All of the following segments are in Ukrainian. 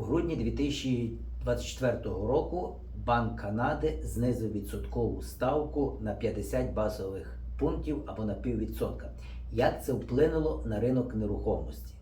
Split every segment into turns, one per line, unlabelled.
У грудні 2024 року Банк Канади знизив відсоткову ставку на 50 базових пунктів або на піввідсотка. Як це вплинуло на ринок нерухомості?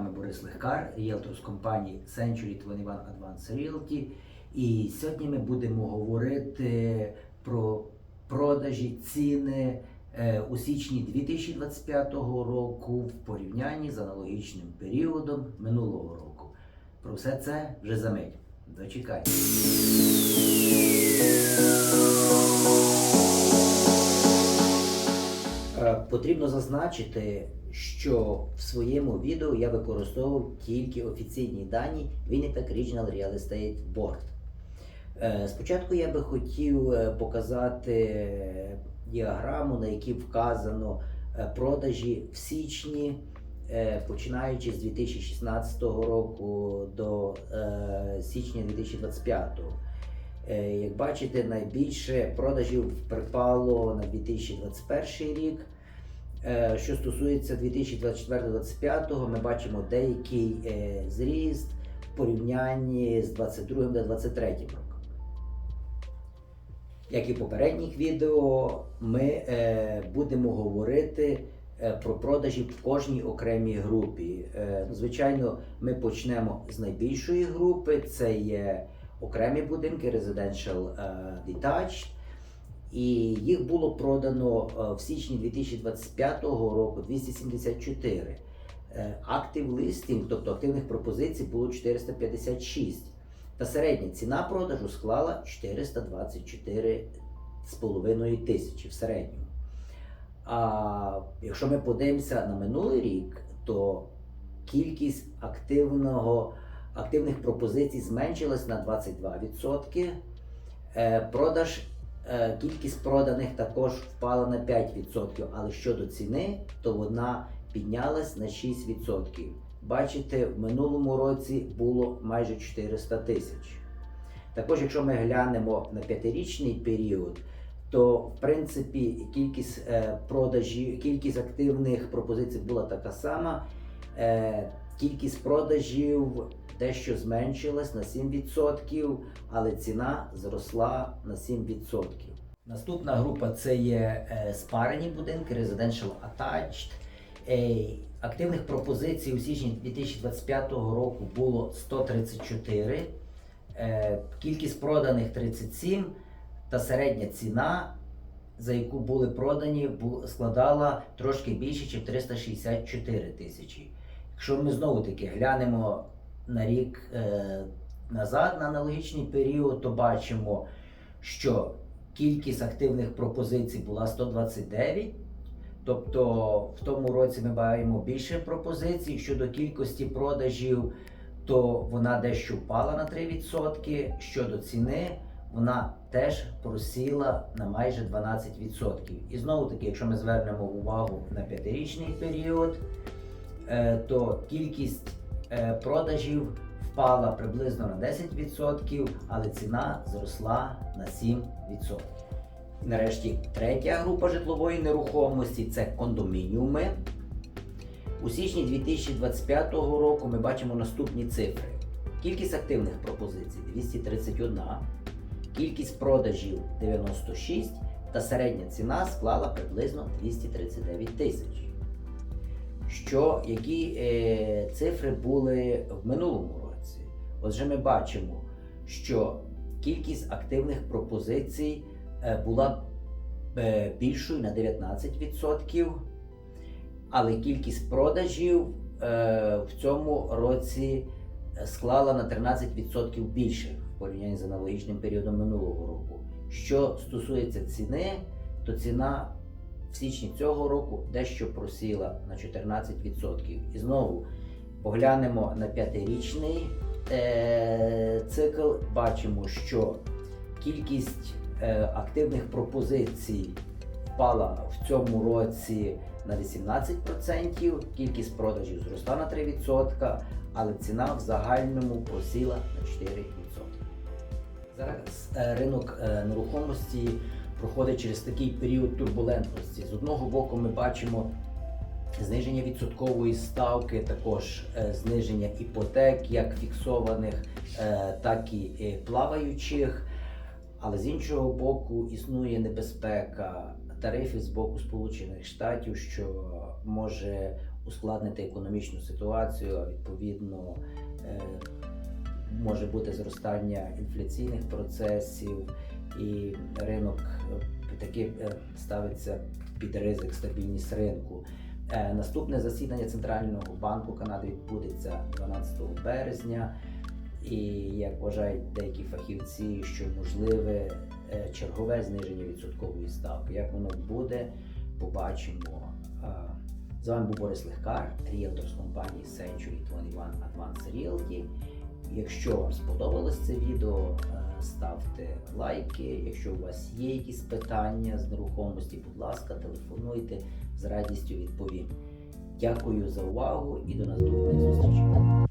Вами Борис Легкар, ріелтор з компанії Century 21 Advance Realty. І сьогодні ми будемо говорити про продажі ціни е, у січні 2025 року в порівнянні з аналогічним періодом минулого року. Про все це вже за мить. Дочекайте. Потрібно зазначити, що в своєму відео я використовував тільки офіційні дані Winnipeg Regional Real Estate Board. Е, Спочатку я би хотів е, показати діаграму, на якій вказано е, продажі в січні, е, починаючи з 2016 року до е, січня 2025 року. Е, Як бачите, найбільше продажів припало на 2021 рік. Е, Що стосується 2024-2025, ми бачимо деякий е, зріст в порівнянні з 2022 та 2023 роком. Як і в попередніх відео, ми е, будемо говорити про продажі в кожній окремій групі. Звичайно, ми почнемо з найбільшої групи. Це є окремі будинки Residential Detached. І їх було продано е, в січні 2025 року 274. Е, Active тобто активних пропозицій, було 456. Та середня ціна продажу склала 424,5 тисячі в середньому. А якщо ми подивимося на минулий рік, то кількість активного, активних пропозицій зменшилась на 22%. Е, Продаж, кількість проданих також впала на 5%, але щодо ціни, то вона піднялась на 6%. Бачите, в минулому році було майже 400 тисяч. Також, якщо ми глянемо на п'ятирічний період, то в принципі кількість е, продажів, кількість активних пропозицій була така сама. Кількість продажів дещо зменшилась на 7%, але ціна зросла на 7%. Наступна група це є е, спарені будинки, Residential Attached. Е, Активних пропозицій у січні 2025 року було 134, е, кількість проданих 37, та середня ціна, за яку були продані, складала трошки більше, ніж 364 тисячі. Якщо ми знову таки глянемо на рік е, назад, на аналогічний період, то бачимо, що кількість активних пропозицій була 129. Тобто в тому році ми маємо більше пропозицій. Щодо кількості продажів, то вона дещо впала на 3%. Щодо ціни, вона теж просіла на майже 12%. І знову таки, якщо ми звернемо увагу на п'ятирічний період, то кількість е, продажів впала приблизно на 10%, але ціна зросла на 7%. Нарешті третя група житлової нерухомості це кондомініуми. У січні 2025 року ми бачимо наступні цифри. Кількість активних пропозицій 231, кількість продажів 96 та середня ціна склала приблизно 239 тисяч. Що, які е, цифри були в минулому році? Отже, ми бачимо, що кількість активних пропозицій е, була е, більшою на 19%, але кількість продажів е, в цьому році е, склала на 13% більше в порівнянні з аналогічним періодом минулого року. Що стосується ціни, то ціна в січні цього року дещо просіла на 14%. І знову поглянемо на п'ятирічний е, цикл, бачимо, що кількість е, активних пропозицій впала в цьому році на 18%, кількість продажів зросла на 3%, але ціна в загальному просіла на 4%. Зараз е, ринок е, нерухомості проходить через такий період турбулентності. З одного боку, ми бачимо зниження відсоткової ставки, також е, зниження іпотек, як фіксованих, е, так і е, плаваючих. Але з іншого боку, існує небезпека тарифів з боку Сполучених Штатів, що може ускладнити економічну ситуацію, а відповідно може бути зростання інфляційних процесів, і ринок е, таки е, ставиться під ризик стабільність ринку. Е, Наступне засідання Центрального банку Канади відбудеться 12 березня. І як вважають деякі фахівці, що можливе чергове зниження відсоткової ставки. Як воно буде, побачимо. З вами був Борис Легкар, ріелтор з компанії Century 21 Advanced Realty. Якщо вам сподобалось це відео, е, ставте лайки. Якщо у вас є якісь питання з нерухомості, будь ласка, телефонуйте з радістю відповім. Дякую за увагу і до наступних зустрічей.